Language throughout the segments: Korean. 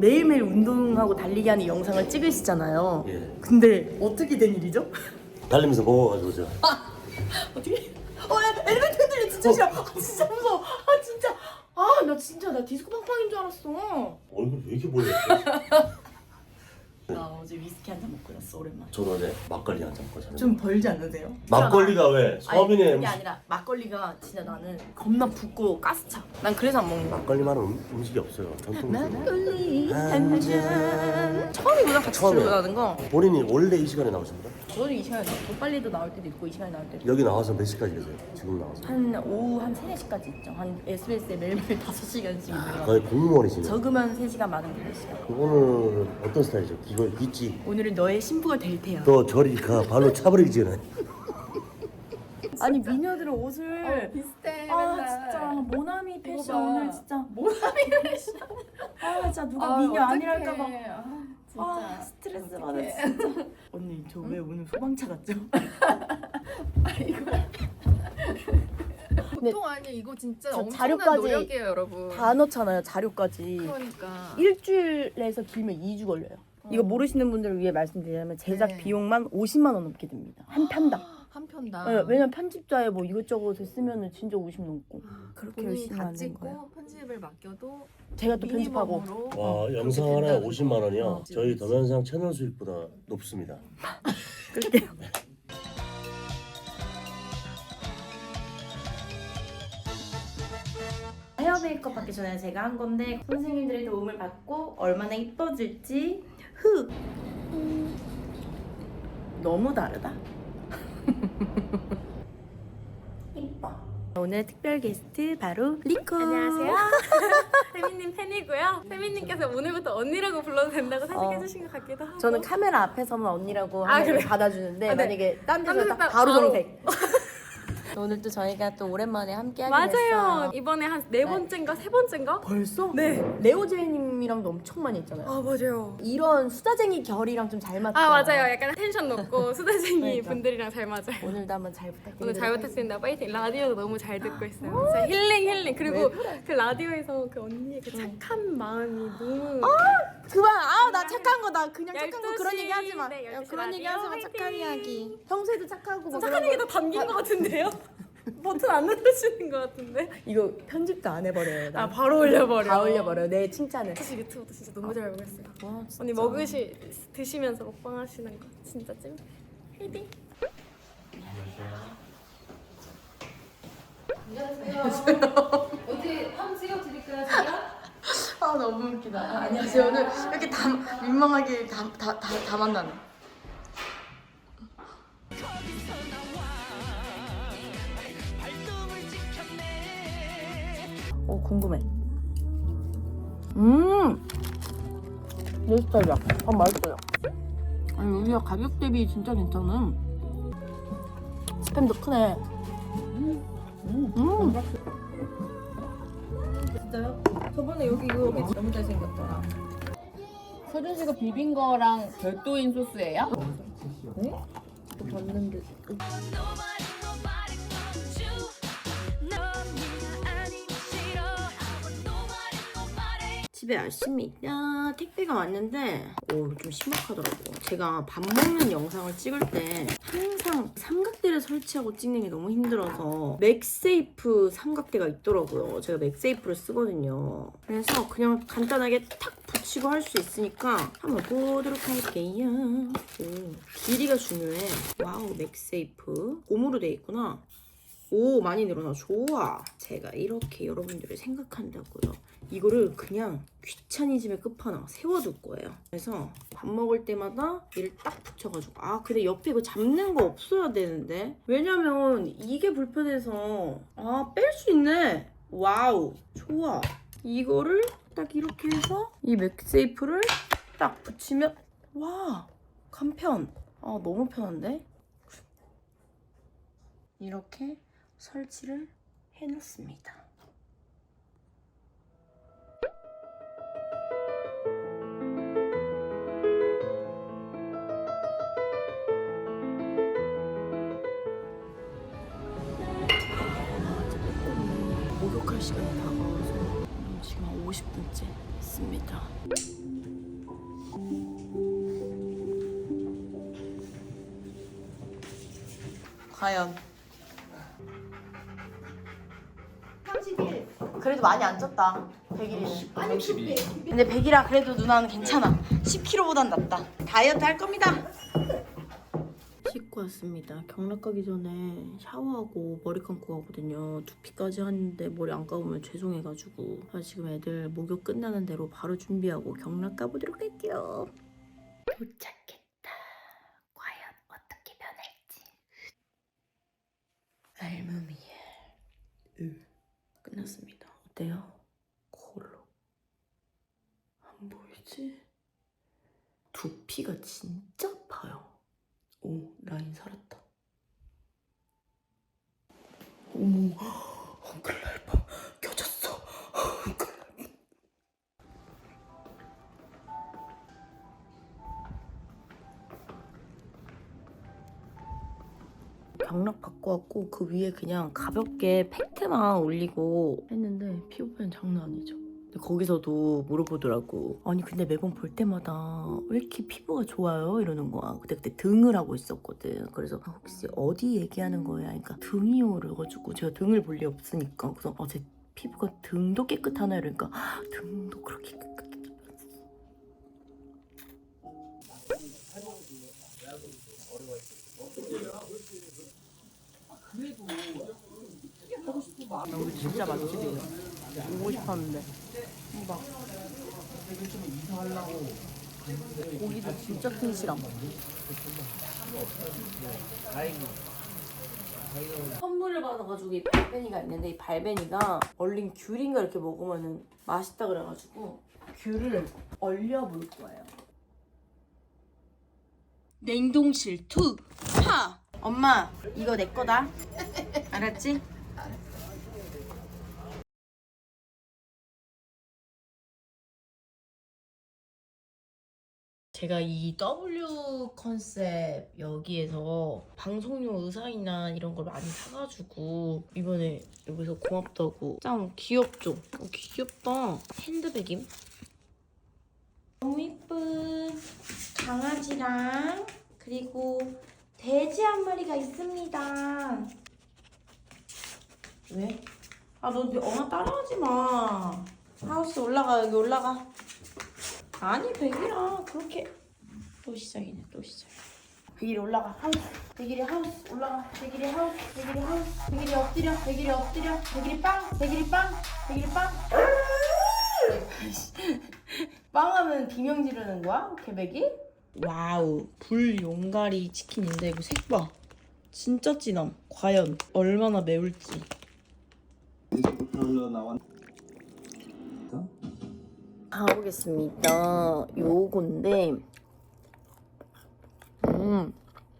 매일매일 운동하고 달리기 하는 영상을 찍으시잖아요. 예. 근데 어떻게 된 일이죠? 달리면서 먹어가지고 저 어떻게? 어, 야, 엘리베이터 흔들리 진짜 싫어. 아, 진짜 무서워. 아, 진짜. 아, 나 진짜 나 디스코 팡팡인 줄 알았어. 얼굴 왜 이렇게 보였어? 나 어제 위스키 한 잔 먹고 잤어 오랜만에. 저도 어제 막걸리 한 잔 먹었잖아요. 좀 벌지 않으세요? 막걸리가 왜 아니, 서민의 그게 아니라 막걸리가 진짜 나는 겁나 붓고 가스차. 난 그래서 안 먹는 거야. 막걸리만한 음, 음식이 없어요. 전통 음식. 막걸리 한 잔. 처음이구나 같이 처음이에요. 출근하는 거. 본인이 원래 이 시간에 나오십니까? 저는 이 시간에 더 빨리도 나올 때도 있고 이 시간에 나올 때도 있고. 여기 나와서 몇 시까지 계세요? 지금 나와서 한 오후 한 3, 4시까지 있죠. 한 SBS에 매일매일 5시간씩 있는 거. 거의 공무원이시네요. 적으면 3시간 많으면 5시간. 오늘 어떤 스타일이죠? 이거 있지. 오늘은 너의 신부가 될 테야. 또 저리 가 발로 차버리기 전에. 아니 미녀들은 옷을 비슷해. 아 맨날. 진짜 모나미 패션 봐. 오늘 진짜 모나미 패션 아 진짜 누가 아, 미녀 어떡해. 아니랄까 봐 아, 진짜. 아 스트레스 받아 어떡해. 진짜 언니 저 왜 오늘 소방차 같죠? 보통 아니 이거 진짜 저 엄청난 자료까지 노력이에요, 여러분. 다 넣잖아요 자료까지 그러니까. 일주일에서 길면 2주 걸려요 이거 모르시는 분들을 위해 말씀드리자면 제작 네. 비용만 50만 원 넘게 듭니다 한 편당 한 편당. 네, 왜냐면 편집자에 뭐 이것저것 쓰면은 진짜 50 넘고 그렇게 본인이 열심히 다 만든 찍고 거예요 편집을 맡겨도 제가 또 편집하고 미니멈으로 와 어, 영상 그렇게 하나에 된다는 50만 원이요. 거. 저희 동영상 채널 수익보다 높습니다. 끌게요 헤어 메이크업 받기 전에 제가 한 건데 선생님들의 도움을 받고 얼마나 이뻐질지 흑 음, 너무 다르다 오늘 특별 게스트 바로 리코 안녕하세요. 세민님 팬이고요. 세민님께서 오늘부터 언니라고 불러도 된다고 어. 사직해주신 것 같기도 하고. 저는 카메라 앞에서만 언니라고 아, 그래요? 받아주는데 아, 네. 만약에 딴 데서 딴딱 바로 바로. 정색 오늘 또 저희가 또 오랜만에 함께 하게 맞아요. 됐어요 이번에 한 네 번째인가 세 번째인가? 벌써? 네. 레오제이님 이랑도 엄청 많이 했잖아요. 아 맞아요. 이런 수다쟁이 결이랑 좀 잘 맞다. 아 맞아요. 약간 텐션 높고 수다쟁이 그러니까. 분들이랑 잘 맞아요. 오늘도 한번 잘 부탁드립니다. 오늘 잘 부탁드립니다. 파이팅. 라디오도 너무 잘 듣고 있어요. 진짜 힐링 힐링. 그리고 그 라디오에서 그 언니의 그 착한 마음이 너무 그만. 아, 나 착한 거 나 그냥 착한 거 12시, 그런 얘기 하지 마. 네, 야, 12시 그런 얘기 라디오 하지 마. 착한 화이팅! 이야기. 평소에도 착하고 뭐 착한 그런 얘기 다 담긴 것 같은데요? 버튼 안 누르시는 것 같은데? 거. 이거 편집도 안 해버려요. 나. 아 바로 올려버려. 다 올려버려. 내 칭찬을. 사실 유튜브도 진짜 너무 잘 보고 있어요. 와, 진짜. 언니 먹으시 드시면서 먹방 하시는 거 진짜 찐. 헤비. 아 너무 웃기다. 아, 안녕하세요. 오늘 이렇게 다 민망하게 다 다다 다 만나네. 어 궁금해. 음, 내 스타일이야. 아 맛있어요. 아니 여기가 가격 대비 진짜 괜찮음. 스팸도 크네. 음. 진짜요? 저번에 여기 이거 여기 너무 잘생겼더라. 서준 씨가 비빈 거랑 별도인 소스예요? 봤는데 집에 아침이야 택배가 왔는데 오 좀 심각하더라고. 제가 밥 먹는 영상을 찍을 때 항상 삼각대를 설치하고 찍는 게 너무 힘들어서 맥세이프 삼각대가 있더라고요. 제가 맥세이프를 쓰거든요. 그래서 그냥 간단하게 탁 붙이고 할 수 있으니까 한번 보도록 할게요. 오, 길이가 중요해. 와우 맥세이프. 고무로 돼 있구나 오 많이 늘어나. 좋아. 제가 이렇게 여러분들을 생각한다고요. 이거를 그냥 귀차니즘의 끝판왕 세워둘 거예요. 그래서 밥 먹을 때마다 얘를 딱 붙여가지고. 아 근데 옆에 이거 잡는 거 없어야 되는데? 왜냐면 이게 불편해서. 아 뺄 수 있네. 와우. 좋아. 이거를 딱 이렇게 해서 이 맥세이프를 딱 붙이면 와 간편. 아 너무 편한데? 이렇게 설치를 해놓습니다. 목욕할 시간이 다가와서 지금 한 50분째 끝났습니다. 과연 그래도 많이 안 쪘다. 100일이면 근데 100이라 그래도 누나는 괜찮아. 10kg보단 낫다. 다이어트 할 겁니다. 씻고 왔습니다. 경락 가기 전에 샤워하고 머리 감고 가거든요. 두피까지 하는데 머리 안 감으면 죄송해가지고. 아, 지금 애들 목욕 끝나는 대로 바로 준비하고 경락 가보도록 할게요. 도착했다. 과연 어떻게 변할지. 알몸이에 으 끝났습니다 어때요? 콜로. 안 보이지? 두피가 진짜 파요. 오 라인 살았다. 어머 헝클날봐 껴졌어 경락 받고 왔고 그 위에 그냥 가볍게 팩트만 올리고 했는데 피부 표현 장난 아니죠. 거기서도 물어보더라고. 아니 근데 매번 볼 때마다 왜 이렇게 피부가 좋아요? 이러는 거야. 그때 그때 등을 하고 있었거든. 그래서 아, 혹시 어디 얘기하는 거야? 그러니까 등이요. 그래가지고 제가 등을 볼 리 없으니까 그래서 아, 제 피부가 등도 깨끗하나 이러니까 아, 등도 그렇게 깨끗해. 여기 진짜 맛집이에요. 오고 싶었는데. 막 고기도 진짜 튼실함. 선물을 받아가지고 이 발베니가 있는데 이 발베니가 얼린 귤인가 이렇게 먹으면은 맛있다 그래가지고 귤을 얼려볼 거예요. 냉동실 투 파. 엄마 이거 내 거다. 알았지? 제가 이 W 컨셉 여기에서 방송용 의상이나 이런 걸 많이 사가지고 이번에 여기서 고맙다고 짱 귀엽죠? 어, 귀엽다 핸드백임 너무 이쁜 강아지랑 그리고 돼지 한 마리가 있습니다. 왜? 아 너 엄마 따라하지 마. 하우스 올라가 여기 올라가. 아니 백이라 그렇게. 또 시작이네 또 시작. 백일이 올라가 하우스. 백일이 하우스 올라가. 백일이 하우스 백일이 하우스. 백일이 엎드려 백일이 엎드려. 백일이 빵 백일이 빵 백일이 빵. 아이씨. 빵하면 비명 지르는 거야 개백이? 와우 불 용가리 치킨인데 이거 색봐 진짜 진함 과연 얼마나 매울지 가보겠습니다. 요건데, 음,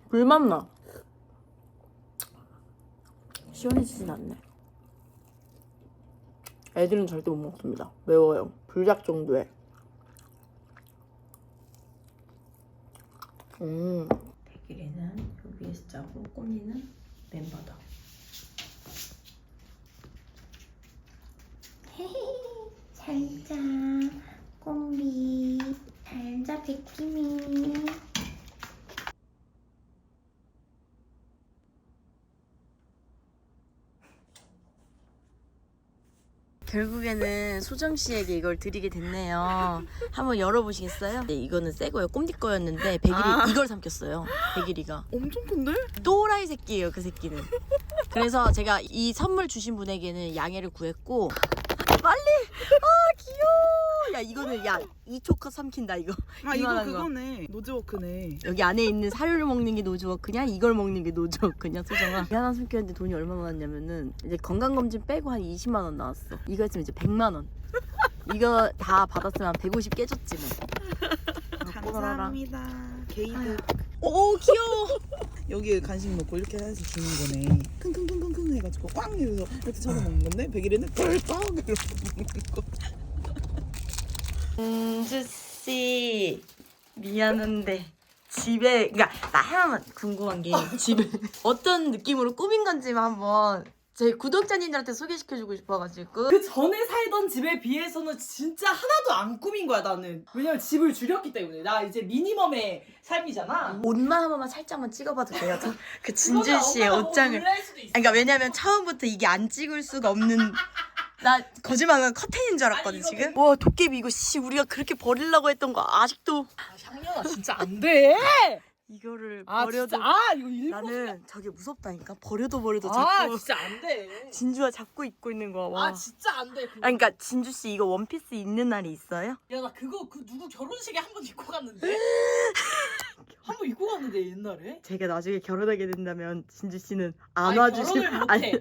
불맛 나. 시원해지진 않네. 애들은 절대 못 먹습니다. 매워요. 불닭 정도에. 음. 대기리는 요 위에서 짜고 꼼니는 맨바닥. 살자 꼼비 살자 백기미 결국에는 소정 씨에게 이걸 드리게 됐네요. 한번 열어보시겠어요? 네, 이거는 새 거예요. 꼼디 거였는데 백일이 이걸 삼켰어요. 백일이가. 엄청 큰데? 또라이 새끼예요, 그 새끼는. 그래서 제가 이 선물 주신 분에게는 양해를 구했고 빨리 아 야 이거는 야이 초커 삼킨다 이거. 아 이거 이만한 거. 그거네. 노즈워크네. 여기 안에 있는 사료를 먹는 게 노즈워크냐 이걸 먹는 게 노즈워크냐 소정아? 이 하나 숨겼는데 돈이 얼마 나왔냐면은 이제 건강검진 빼고 한 20만 원 나왔어. 이거 했으면 이제 100만 원. 이거 다 받았으면 한 150 깨졌지 뭐 감사합니다. 게이드 오 귀여워. 여기에 간식 넣고 이렇게 해서 주는 거네. 킁킁킁킁 해가지고 꽝 이러면서 이렇게 쳐서 먹는 건데? 백일에는 덜떡 이러면서 먹는 거 은주 씨 미안한데 집에 그러니까 나 하나만 궁금한 게 집에 어떤 느낌으로 꾸민 건지만 한번 제 구독자님들한테 소개시켜주고 싶어가지고 그 전에 살던 집에 비해서는 진짜 하나도 안 꾸민 거야 나는. 왜냐면 집을 줄였기 때문에 나 이제 미니멈의 삶이잖아. 옷만 한 번만 살짝만 찍어봐도 돼요? 저 그 진준 씨의 옷장을. 아니, 그러니까 왜냐면 처음부터 이게 안 찍을 수가 없는 나 거짓말은 커튼인 줄 알았거든 지금 와 도깨비 이거 씨 우리가 그렇게 버리려고 했던 거 아직도 아, 향연아 진짜 안 돼. 이거를 아 버려도 진짜 아 이거 일부러. 나는 저게 무섭다니까 버려도 버려도 아 자꾸 진짜 안 돼. 진주가 잡고 입고 있는 거야 와. 아 진짜 안 돼. 그거. 아니, 그러니까 진주 씨 이거 원피스 입는 날이 있어요? 야 나 그거 그 누구 결혼식에 한 번 입고 갔는데. 한 번 입고 갔는데 옛날에. 제가 나중에 결혼하게 된다면 진주 씨는 안 아니, 와주시 결혼을 못해.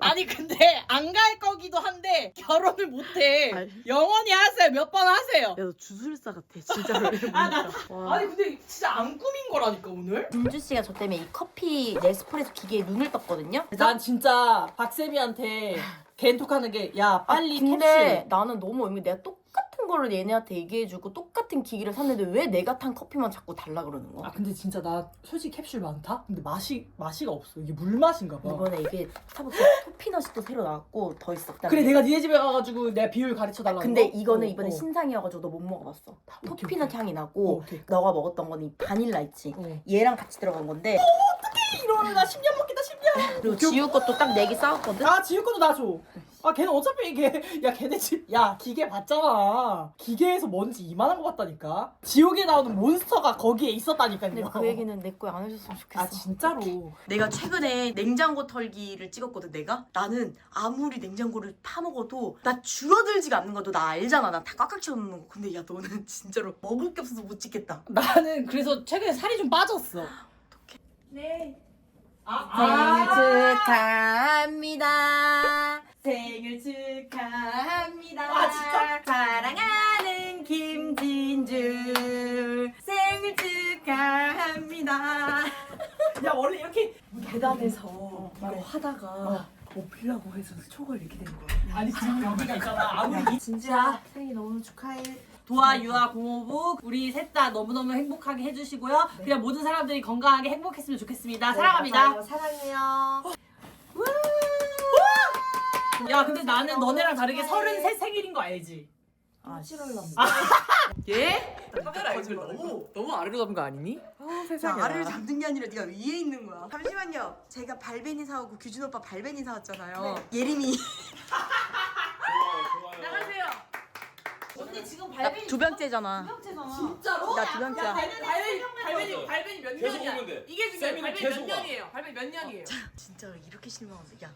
아니 근데 안 갈 거기도 한데 결혼을 못해. 아니. 영원히 하세요. 몇 번 하세요. 야너 주술사 같아 진짜로 아, 나- 와. 아니 근데 진짜 안 꾸민 거라니까 오늘. 진주 씨가 저 때문에 이 커피 네스프레소 기계에 눈을 떴거든요. 난 진짜 박세미한테 겐톡하는 게 야 빨리 아, 근데 캡슐. 나는 너무 의미 내가 똑같은 거를 얘네한테 얘기해주고 똑같은 기기를 샀는데 왜 내가 탄 커피만 자꾸 달라 그러는 거야? 아 근데 진짜 나 솔직히 캡슐 많다. 근데 맛이 맛이가 없어. 이게 물 맛인가 봐. 이번에 이게 스타벅스 토피넛이 또 새로 나왔고 더 있어. 그다음에 그래 내가 니네 집에 가가지고 내가 비율 가르쳐 달라고. 근데 이거는 어, 이번에 어. 신상이어가지고 너 못 먹어봤어. 오케이, 토피넛 오케이. 향이 어, 나고 오케이. 너가 먹었던 거는 이 바닐라 있지. 어. 얘랑 같이 들어간 건데 이러는 나 10년 먹겠다 10년. 그리고 지우 것도 딱네개 싸웠거든. 아 지우 것도 나 줘. 아 걔는 어차피 이게 야 걔네 집 야 기계 봤잖아. 기계에서 먼지 이만한 거 봤다니까. 지옥에 나오는 몬스터가 거기에 있었다니까요. 근데 그 얘기는 내 거에 안 해줬으면 좋겠어. 아 진짜로. 내가 최근에 냉장고 털기를 찍었거든 내가 나는 아무리 냉장고를 파먹어도 나 줄어들지가 않는 거도 나 알잖아 나 다 꽉꽉 채워놓는 거 근데 야 너는 진짜로 먹을 게 없어서 못 찍겠다 나는 그래서 최근에 살이 좀 빠졌어. 네 아, 생일 축하합니다 생일 축하합니다 아, 진짜? 사랑하는 김진주 생일 축하합니다 야 원래 이렇게 계단에서 이거 하다가 엎으려고 해서 초걸 이렇게 된 거야. 아니 지금 여기가 있잖아. 아무리 진주야 생일 너무 축하해 도와 유아 공호부 우리 셋 다 너무너무 행복하게 해주시고요. 그냥 모든 사람들이 건강하게 행복했으면 좋겠습니다. 사랑합니다. 사랑해요 야 근데 나는 너네랑 다르게 33 생일인 거 알지? 아 싫어요 예? 카메라 앵글 너무 너무 아래로 잡은 거 아니니? 아 자, 세상에. 아래를 잡는 게 아니라 네가 위에 있는 거야. 잠시만요. 제가 발베니 사오고 규준 오빠 발베니 사왔잖아요. 예림이 나가세요. 언니 지금 두 병째잖아. 진짜로? 나두 병째야. 발베니 발베니 발베니 몇 계속 년이야? 오는데. 이게 지금 발베니 몇 계속 와. 년이에요? 발베니 몇 년이에요? 진짜 이렇게 실망하면서 야.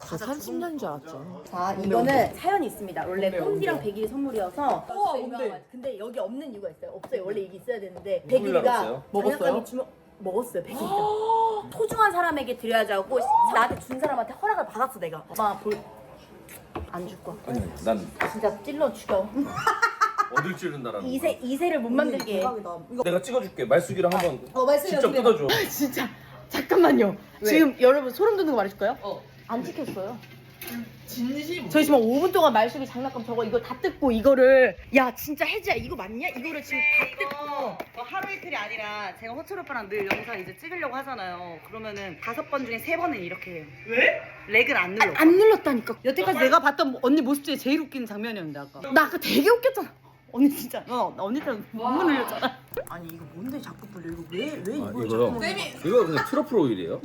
저 30년인 줄 알았죠. 자, 이거는 사연이 있습니다. 원래 뭔데요? 백일이 선물이어서. 우와, 뭔데? 근데 여기 없는 이유가 있어요. 없어요. 원래 이게 있어야 되는데 백일이가? 먹었어요? 장난감이 주면 먹었어요. 백일이가. 소중한 사람에게 드려야지 하고 나한테 준 사람한테 허락을 받았어 내가. 엄마 볼. 안줄 거야. 아니 난 진짜 찔러 죽여. 어딜 찌른다라는 이세 이세를 못 만들게. 해. 내가 찍어줄게 말숙이랑 한번 어, 말씀해 직접 뜯어줘 진짜 잠깐만요. 지금 여러분 소름 돋는 거 말해줄까요? 어. 안 찍혔어요. 진심. 저희 지금 5분 동안 말수기 장난감 저거 이거 다 뜯고 이거를 야 진짜 혜지야 이거 맞냐? 이거를 지금 다 뜯고 하루 이틀이 아니라 제가 호철 오빠랑 늘 영상 이제 찍으려고 하잖아요. 그러면은 다섯 번 중에 세 번은 이렇게 해요. 왜? 렉을 안 눌러. 안 눌렀다니까. 여태까지 내가 봤던 언니 모습 중에 제일 웃긴 장면이었는데 아까 나 아까 되게 웃겼잖아. 언니 진짜 어, 나 언니 때문에 눈물 흘렸잖아. 아니 이거 뭔데 자꾸 불려 이거 왜왜 아, 이걸 이거요? 자꾸 이거 그냥 트러플 오일이에요?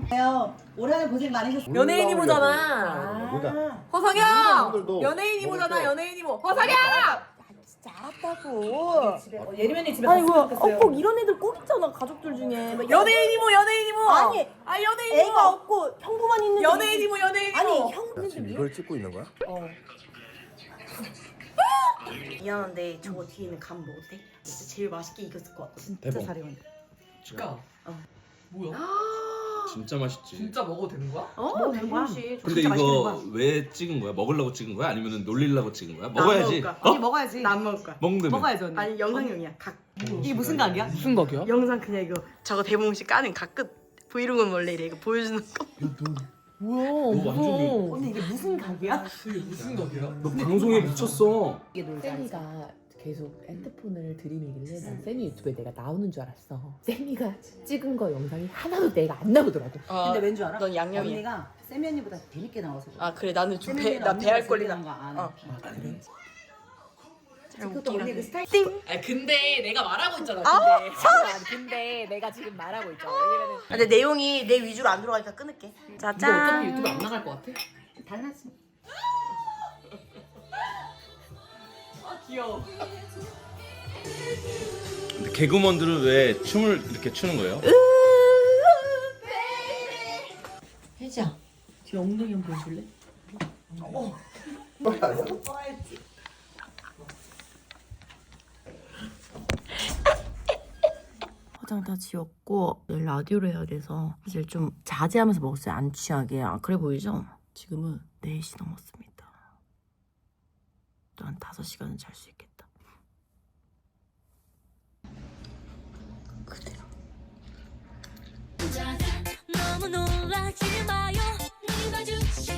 올해는 고생 많으셨어요 연예인 아, 이모잖아. 허성영! 분들도 연예인 이모잖아, 모르죠? 연예인 이모. 허성영! 진짜 알았다고. 예림언니 집에 아니 갔으면 뭐 좋겠어요 어, 꼭 이런 애들 꼭 있잖아 가족들 중에 막 연예인 이모, 연예인 이모! 아니, 아, 연예인 이모! 애가 없고 형부만 있는데 연예인 이모, 연예인 이모! 아니 형 지금 이걸 찍고 있는 거야? 미안한데 저거 뒤에 있는 감 먹어도 돼? 진짜 제일 맛있게 익었을 것 같아 진짜 대박. 잘해요 진짜. 뭐야? 진짜 맛있지 진짜 먹어도 되는 거야? 어 대박이 근데 이거 왜 찍은 거야? 먹으려고 찍은 거야? 아니면 놀리려고 찍은 거야? 먹어야지 먹을 거야. 어? 언니 먹어야지 나 안 먹을 거야 먹는다며 먹어야지 언니 아니 영상용이야 각 이게 무슨 각이야? 무슨 각이야? 영상 그냥 이거 저거 대봉식 까는 각 끝 브이로그는 원래 이래 이거 보여주는 거 뭐야? 너 완전 언니 이게 무슨 각이야? 이게 무슨 각이야? 너 방송에 미쳤어 이게 놀자 쌤이가 계속 핸드폰을 들이밀길래 난 세미 유튜브에 내가 나오는 줄 알았어. 세미가 찍은 거 영상이 하나도 내가 안 나오더라고. 근데 왠 줄 알아? 넌 양념이야. 언니가 세미 언니보다 재밌게 나와서 그래. 아 그래 나는 좀 세미 배 언니가 나 언니가 배할 재밌게 권리가. 나온 거안 어. 해. 잘 그것도 언니 그 스타일 아 근데 내가 말하고 있잖아. 아, 근데 잠깐만. 근데 내가 지금 말하고 있잖아. 왜냐면은 근데 내용이 내 위주로 안 들어가니까 끊을게. 이거 어차피 짜잔. 유튜브 안 나갈 것 같아. 달랐어. 근데 개그우먼들은 왜 춤을 이렇게 추는 거예요? 혜지야, 뒤 엉덩이 한번 보여줄래? 화장 다 지웠고 내일 라디오를 해야 돼서 사실 좀 자제하면서 먹었어요 안 취하게. 아 그래 보이죠? 지금은 4시 넘었습니다. 또 한 5시간은 잘 수 있겠다. 그대로. 너무 놀라지 마요. 네가 주시게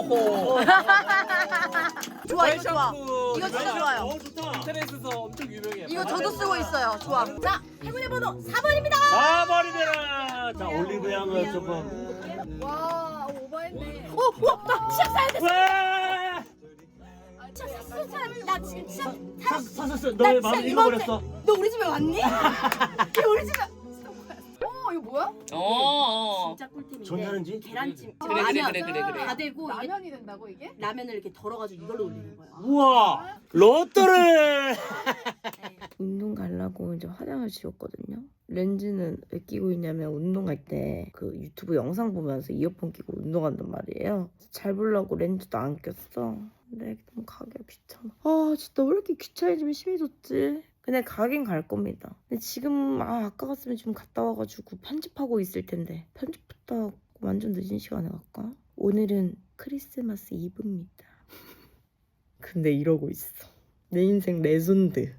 좋아 이거 좋아 이거 진짜 좋아요 인터넷에서 엄청 유명해요. 이거 저도 쓰고 있어요 좋아 자 행운의 번호 4번입니다 4번이잖아. 자 올리브 양을 조금. 와 오버했네. 오! 우와 나 시작 사야 돼 와! 시작 사- 나 지금 시작 사-. 나 너의 진짜 마음을 이번 읽어버렸어. 너 우리 집에 왔니? 걔 우리 집에 어 이거 뭐야? 어. 진짜 꿀팁인데 전자레인지? 계란찜 그래, 그래, 라면 그래, 그래, 그래. 다 되고 이게 라면이 된다고 이게? 라면을 이렇게 덜어가지고 이걸로 올리는 거야 우와 로또를. 운동 가려고 이제 화장을 지웠거든요. 렌즈는 왜 끼고 있냐면 운동할 때 그 유튜브 영상 보면서 이어폰 끼고 운동한단 말이에요. 잘 보려고 렌즈도 안 꼈어. 근데 너무 가기가 귀찮아. 아 진짜 왜 이렇게 귀찮아지면 심해졌지? 근데 가긴 갈 겁니다. 근데 지금 아 아까 갔으면 지금 갔다 와가지고 편집하고 있을 텐데 편집부터 완전 늦은 시간에 갈까? 오늘은 크리스마스 이브입니다. 근데 이러고 있어. 내 인생 레전드.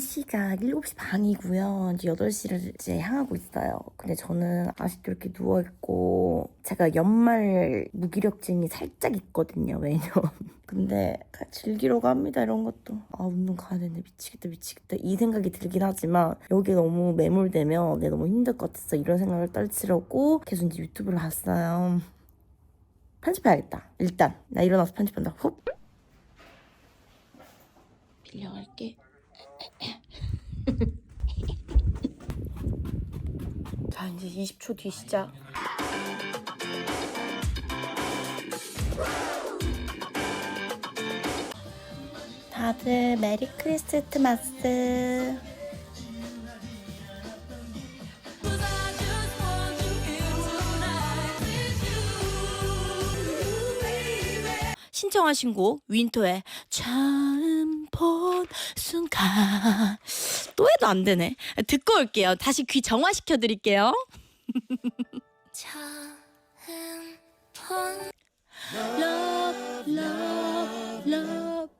시각 7시 반이고요. 이제 8시를 이제 향하고 있어요. 근데 저는 아직도 이렇게 누워있고, 제가 연말 무기력증이 살짝 있거든요. 매년. 근데 즐기려고 합니다. 이런 것도. 아, 운동 가야 되는데 미치겠다, 미치겠다. 이 생각이 들긴 하지만, 여기에 너무 매몰되면 내가 너무 힘들 것 같아서 이런 생각을 떨치려고 계속 이제 유튜브를 봤어요. 편집해야겠다. 일단. 나 일어나서 편집한다. 훅. 빌려갈게. 자 이제 20초 뒤 시작 다들 메리 크리스마스 신청하신 곡 윈터의 처음 본 순간. 또 해도 안 되네. 듣고 올게요. 다시 귀 정화시켜 드릴게요. 처음 본 love love love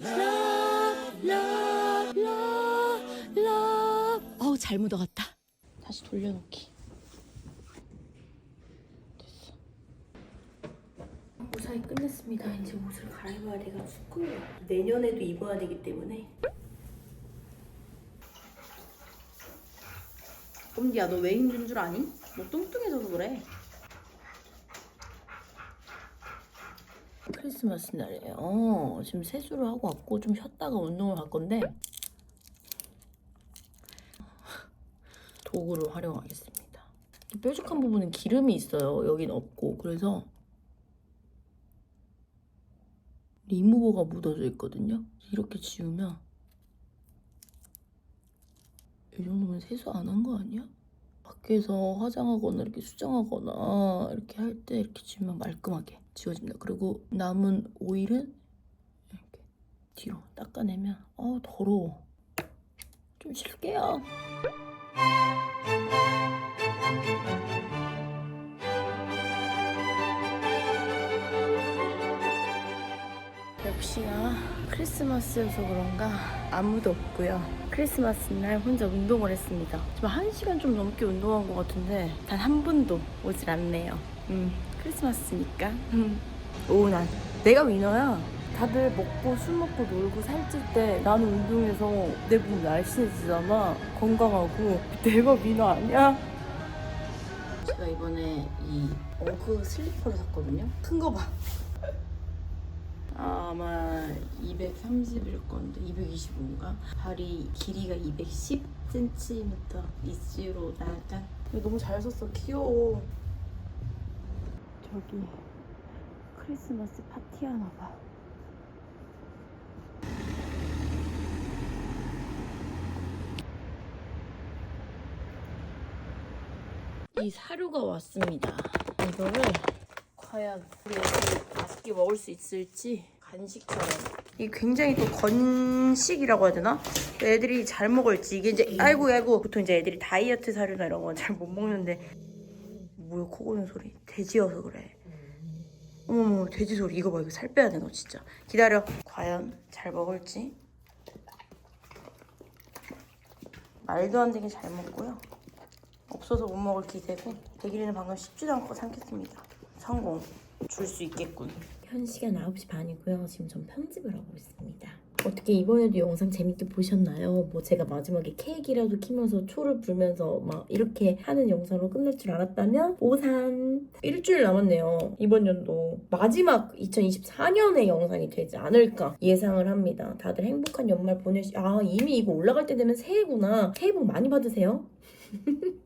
love love love love 어우 잘 묻어갔다. 다시 돌려놓기 됐어 무사히 끝냈습니다 이제 옷을 갈아입어야 돼가지고 내년에도 입어야 되기 때문에 꼼디야 너 왜 힘든 줄 아니? 너 뚱뚱해져서 그래 크리스마스 날이에요. 지금 세수를 하고 왔고 좀 쉬었다가 운동을 갈 건데 도구를 활용하겠습니다. 이 뾰족한 부분은 기름이 있어요. 여긴 없고 그래서 리무버가 묻어져 있거든요. 이렇게 지우면 이 정도면 세수 안 한 거 아니야? 밖에서 화장하거나 이렇게 수정하거나 이렇게 할 때 이렇게 지우면 말끔하게 지워집니다. 그리고 남은 오일은 이렇게 뒤로 닦아내면 어 더러워. 좀 쉴게요. 역시나 크리스마스여서 그런가 아무도 없고요. 크리스마스 날 혼자 운동을 했습니다. 지금 한 시간 좀 넘게 운동한 것 같은데 단 한 분도 오질 않네요. 음, 크리스마스니까. 음. 오난 내가 위너야. 다들 먹고 술 먹고 놀고 살찔 때 나는 운동해서 내 몸 날씬해지잖아. 건강하고 내가 위너 아니야? 제가 이번에 이 어그 슬리퍼를 샀거든요. 큰 거 봐. 아마 230일 건데 225인가? 발이 길이가 210cm 이지로 나가. 너무 잘 샀어. 귀여워. 저기 크리스마스 파티 하나 봐. 이 사료가 왔습니다. 이거를 과연 우리 애들이 맛있게 먹을 수 있을지 간식처럼. 이게 굉장히 또 건식이라고 해야 되나? 애들이 잘 먹을지. 이게 이제 아이고 아이고. 보통 이제 애들이 다이어트 사료나 이런 건 잘 못 먹는데. 뭐야 코 고는 소리. 돼지여서 그래. 어머머 돼지 소리. 이거 봐 이거 살 빼야 돼 너 진짜. 기다려. 과연 잘 먹을지. 말도 안 되게 잘 먹고요. 없어서 못 먹을 기세고. 대길이는 방금 씹지도 않고 삼켰습니다. 성공. 줄 수 있겠군. 현 시간 9시 반이고요. 지금 전 편집을 하고 있습니다. 어떻게 이번에도 영상 재밌게 보셨나요? 뭐 제가 마지막에 케이크라도 키면서 초를 불면서 막 이렇게 하는 영상으로 끝날 줄 알았다면 오산 일주일 남았네요. 이번 연도 마지막 2024년의 영상이 되지 않을까 예상을 합니다. 다들 행복한 연말 보내시. 아 이미 이거 올라갈 때 되면 새해구나. 새해 복 많이 받으세요.